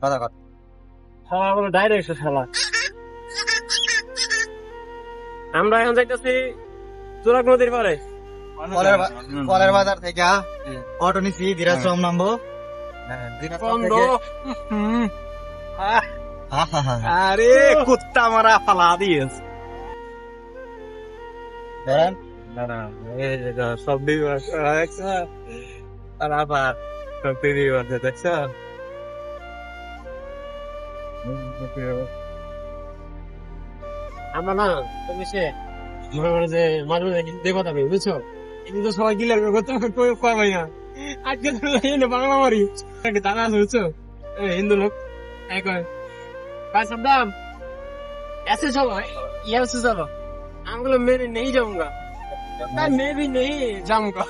কথা কথা শালা বলে ডাইরেক্ট শালা আমরা এখন যাইতেছি চোরাক নদীর পারে কলের বাজার থেকে। অটো নিছি দিরাশ্রম নামবো। বন্ধ। হা হা হা আরে কুত্তা মারা ফালা দিয়েছ। ধরেন। না না এই যে যা, সব দিবি দেখছ? আর আবার সব দেখছ? আমরা না তুমি সে মনে করে যে মাঝে মাঝে হিন্দি কথা বলি বুঝছো কিন্তু তো সবাই গিলার করতে কয় ভাই না আজকে তো এনে বাংলা মারি একটা দানা আছে বুঝছো এ, হিন্দু লোক এক কয় भाई सद्दाम ऐसे चलो ये ऐसे चलो हम लोग मेरे नहीं जाऊंगा मैं मैं भी नहीं जाऊंगा